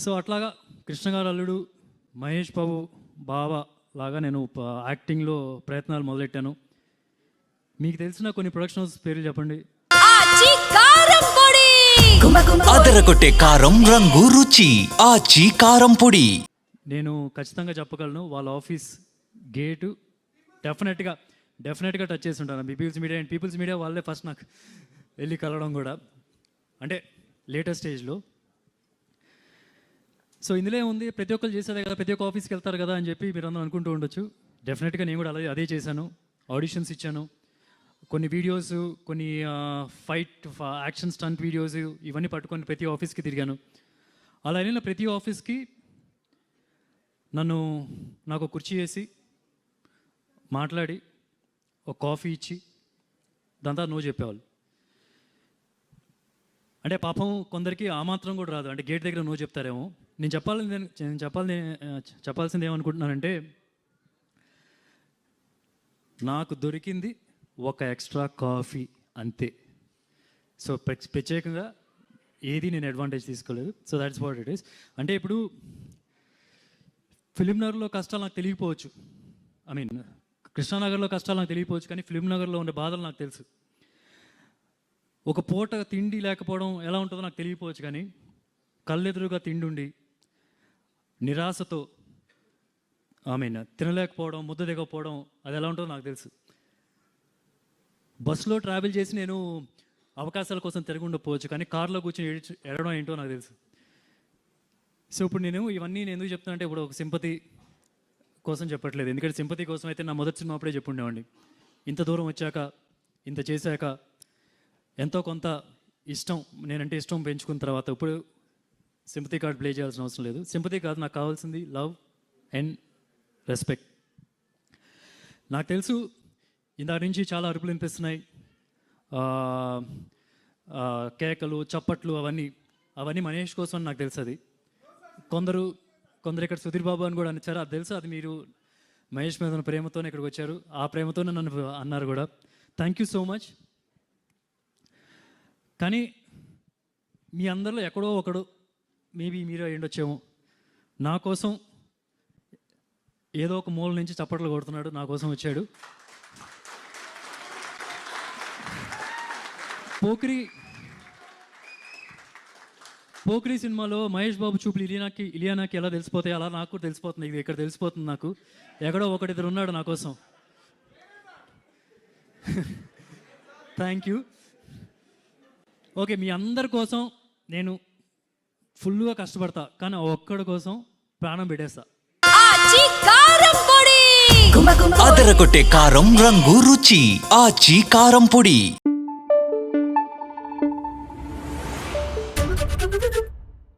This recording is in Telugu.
సో అట్లాగా కృష్ణ గారు అల్లుడు మహేష్ బాబు బావ లాగా నేను యాక్టింగ్లో ప్రయత్నాలు మొదలెట్టాను. మీకు తెలిసిన కొన్ని ప్రొడక్షన్ హౌస్ పేర్లు చెప్పండి. అదరగొట్టే కారం రంగు రుచి. ఆచి కారం పొడి. నేను ఖచ్చితంగా చెప్పగలను వాళ్ళ ఆఫీస్ గేటు డెఫినెట్గా డెఫినెట్గా టచ్ చేసి ఉంటాను. People's media and people's media వాళ్ళే ఫస్ట్ నాకు వెళ్ళి కలవడం కూడా. అంటే లేటెస్ట్ స్టేజ్లో సో ఇందులో ఉంది ప్రతి ఒక్కరు చేసేదే కదా ప్రతి ఒక్క ఆఫీస్కి వెళ్తారు కదా అని చెప్పి మీరు అందరూ అనుకుంటూ ఉండొచ్చు. డెఫినెట్గా నేను కూడా అదే అదే చేశాను. ఆడిషన్స్ ఇచ్చాను. కొన్ని వీడియోస్ కొన్ని ఫైట్ యాక్షన్ స్టంట్ వీడియోస్ ఇవన్నీ పట్టుకొని ప్రతి ఆఫీస్కి తిరిగాను. అలా వెళ్ళిన ప్రతి ఆఫీస్కి నన్ను నాకు ఒక కుర్చీ వేసి మాట్లాడి ఒక కాఫీ ఇచ్చి దాంతో నో చెప్పేవాళ్ళు. అంటే పాపం కొందరికి ఆ మాత్రం కూడా రాదు. అంటే గేట్ దగ్గర నువ్వు చెప్తారేమో. నేను చెప్పాలి నేను చెప్పాలి చెప్పాల్సింది ఏమనుకుంటున్నానంటే నాకు దొరికింది ఒక ఎక్స్ట్రా కాఫీ అంతే. సో ప్రత్యేకంగా ప్రత్యేకంగా ఏది నేను అడ్వాంటేజ్ తీసుకోలేదు. So that's what it is అంటే ఇప్పుడు ఫిలింనగర్లో కష్టాలు నాకు తెలియకపోవచ్చు. ఐ మీన్ కృష్ణానగర్లో కష్టాలు నాకు తెలియకపోవచ్చు కానీ ఫిలింనగర్లో ఉండే బాధలు నాకు తెలుసు. ఒక పూట తిండి లేకపోవడం ఎలా ఉంటుందో నాకు తెలియకపోవచ్చు కానీ కళ్ళెదురుగా తిండుండి నిరాశతో ఐ మీన్ తినలేకపోవడం ముద్ద దిగకపోవడం అది ఎలా ఉంటుందో నాకు తెలుసు. బస్సులో ట్రావెల్ చేసి నేను అవకాశాల కోసం తిరిగి ఉండకపోవచ్చు కానీ కార్లో కూర్చొని ఏడ్చి ఎడడం ఏంటో నాకు తెలుసు. సో ఇప్పుడు నేను ఇవన్నీ నేను ఎందుకు చెప్తున్నా అంటే ఇప్పుడు ఒక సింపతి కోసం చెప్పట్లేదు. ఎందుకంటే సింపతి కోసం అయితే నా మొదటి సినిమా అప్పుడే చెప్పుండేవాడిని. ఇంత దూరం వచ్చాక ఇంత చేశాక ఎంతో కొంత ఇష్టం నేనంటే ఇష్టం పెంచుకున్న తర్వాత ఇప్పుడు సింపతి కార్డ్ ప్లే చేయాల్సిన అవసరం లేదు. సింపతి కాదు నాకు కావాల్సింది లవ్ అండ్ రెస్పెక్ట్. నాకు తెలుసు ఇందాక నుంచి చాలా అరుపులు వినిపిస్తున్నాయి. కేకలు చప్పట్లు అవన్నీ అవన్నీ మనీష్ కోసం అని నాకు తెలుసు అది. కొందరు కొందరు ఇక్కడ సుధీర్ బాబు అని కూడా అనిచ్చారు. అది తెలుసు అది మీరు మహేష్ మీద ప్రేమతోనే ఇక్కడికి వచ్చారు. ఆ ప్రేమతోనే నన్ను అన్నారు కూడా. థ్యాంక్ యూ సో మచ్ కానీ మీ అందరిలో ఎక్కడో ఒకడు మేబీ మీరు అయ్యుండొచ్చేమో నా కోసం ఏదో ఒక మూల నుంచి చప్పట్లు కొడుతున్నాడు నా కోసం వచ్చాడు. పోకిరి పోకిరి సినిమాలో మహేష్ బాబు చూపులు ఇలియానాకి ఇలియానాకి ఎలా తెలిసిపోతాయి అలా నాకు కూడా తెలిసిపోతుంది. ఇది ఇక్కడ తెలిసిపోతుంది నాకు. ఎక్కడో ఒకటిద్దరు ఉన్నాడు నా కోసం. థ్యాంక్ యూ ఓకే మీ అందరి కోసం నేను ఫుల్గా కష్టపడతా కానీ ఒక్కడి కోసం ప్రాణం పెట్టేస్తా. అదరగొట్టే కారం రంగు రుచి. ఆచి కారం పొడి.